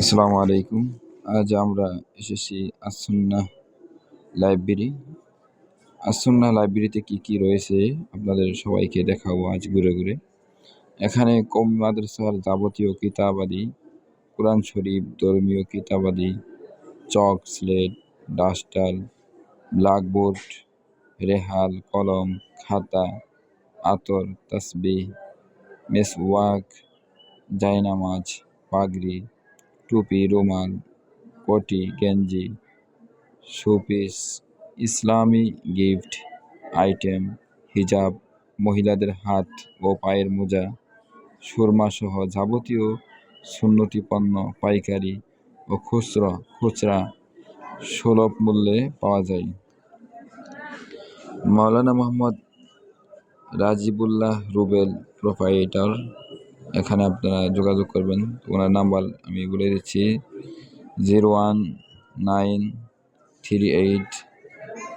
আসসালামু আলাইকুম। আজ আমরা এসেছি আসন্না লাইব্রেরি। আসন্না লাইব্রেরিতে কি কি রয়েছে আপনাদের সবাইকে দেখাবো আজ ঘুরে ঘুরে। এখানে কম মাদ্রাসার যাবতীয় কিতাবাদি, কোরআন শরীফ, ধর্মীয় কিতাবাদি, চক, স্লেট, ডাস্টার, ব্ল্যাকবোর্ড, রেহাল, কলম, খাতা, আতর তসবি মেসওয়াক, জায়নামাজ, পাগড়ি টুপি, রুমাল কোটি গেঞ্জি, শোপিস, ইসলামী গিফট, আইটেম, হিজাব, মহিলাদের হাত ও পায়ের মোজা, সুরমাসহ যাবতীয় সুন্নতি পণ্য, পাইকারি ও খুচরা খুচরা সুলভ মূল্যে পাওয়া যায়। মাওলানা মোহাম্মদ রাজিবুল্লাহ রুবেল প্রোপাইটার এখানে আপনারা যোগাযোগ করবেন। ওনার নাম্বার আমি বলে দিচ্ছি, zero one nine three eight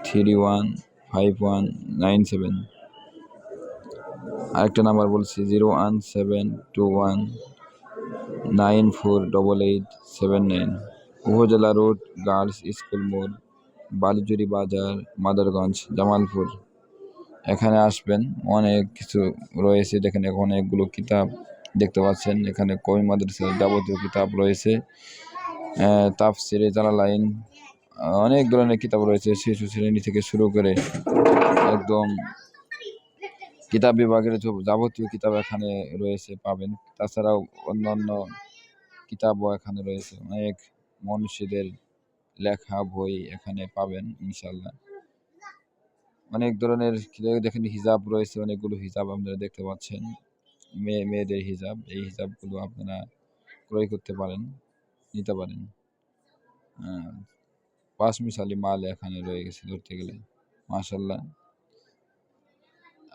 three one five one nine seven. আরেকটা নাম্বার বলছি, zero one seven two one nine four double eight seven nine. উপজেলা রোড, গার্লস স্কুল মোড় বালিজুরি বাজার, মাদারগঞ্জ, জামালপুর। এখানে আসবেন, অনেক কিছু রয়েছে দেখেন অনেকগুলো কিতাব দেখতে পাচ্ছেন, এখানে কবি মাদ্রাসার যাবতীয় কিতাব রয়েছে। তাফসিরে লাইন অনেক ধরনের কিতাব রয়েছে শিশু শ্রেণি থেকে শুরু করে একদম কিতাব বিভাগের যাবতীয় কিতাব এখানে রয়েছে পাবেন। তাছাড়াও অন্যান্য কিতাবও এখানে রয়েছে। অনেক মনীষীদের লেখা বই এখানে পাবেন ইনশাল্লাহ অনেক ধরনের, দেখেন হিজাব রয়েছে, অনেকগুলো হিজাব আপনারা দেখতে পাচ্ছেন। মেয়ে মেয়েদের হিজাব এই হিজাবগুলো আপনারা ক্রয় করতে পারেন, নিতে পারেন। পাঁচ মিশালি মাল এখানে রয়ে গেছে ধরতে গেলে মাশাল্লাহ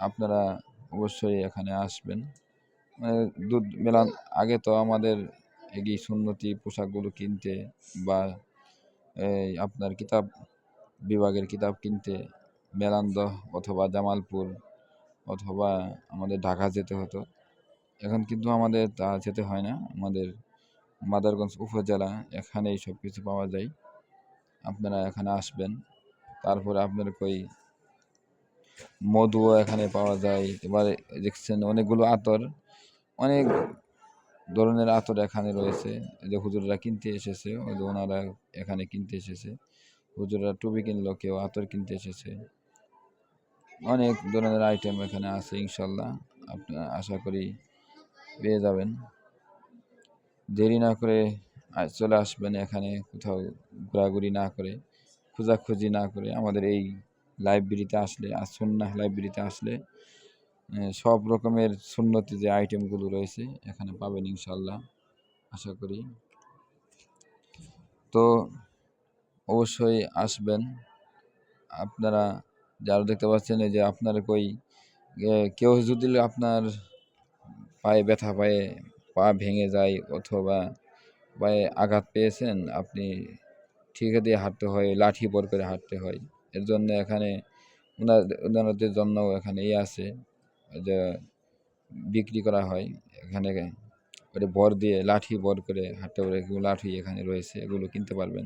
আপনারা অবশ্যই এখানে আসবেন। মানে দুধ মেলান, আগে তো আমাদের এই সুন্নতি পোশাকগুলো কিনতে বা এই আপনার কিতাব, বিভাগের কিতাব কিনতে মেলান্দ অথবা জামালপুর অথবা আমাদের ঢাকা যেতে হতো। এখন কিন্তু আমাদের তা যেতে হয় না। আমাদের মাদারগঞ্জ উপজেলা এখানেই সব কিছু পাওয়া যায়। আপনারা এখানে আসবেন, তারপরে আপনার কই মধুও এখানে পাওয়া যায়। এবারে দেখছেন অনেকগুলো আতর, অনেক ধরনের আতর এখানে রয়েছে। যে হুজুররা কিনতে এসেছে, ওই যে ওনারা এখানে কিনতে এসেছে। হুজুররা টুপি কিনলো, কেউ আতর কিনতে এসেছে। অনেক ধরনের আইটেম এখানে আছে, ইনশাল্লাহ। আপনার আশা করি পেয়ে যাবেন। দেরি না করে চলে আসবেন এখানে কোথাও ঘোরাঘুরি না করে, খোঁজাখুঁজি না করে। আমাদের এই লাইব্রেরিতে আসলে আর সন্না লাইব্রেরিতে আসলে সব রকমের সুন্নতি যে আইটেমগুলো রয়েছে এখানে পাবেন ইনশাল্লাহ আশা করি। তো অবশ্যই আসবেন। আপনারা যারা দেখতে পাচ্ছেন যে আপনার কই কেউ যদি আপনার পায়ে ব্যথা, পায়ে পা ভেঙে যায় অথবা পায়ে আঘাত পেয়েছেন, আপনি ঠিকা দিয়ে হাঁটতে হয়, লাঠি বর করে হাঁটতে হয়। এর জন্য এখানে ওনাদের জন্য এখানে ইয়ে আছে যে বিক্রি করা হয়। এখানে ওটা বর দিয়ে, লাঠি বর করে হাঁটতে পারে লাঠি এখানে রয়েছে, এগুলো কিনতে পারবেন।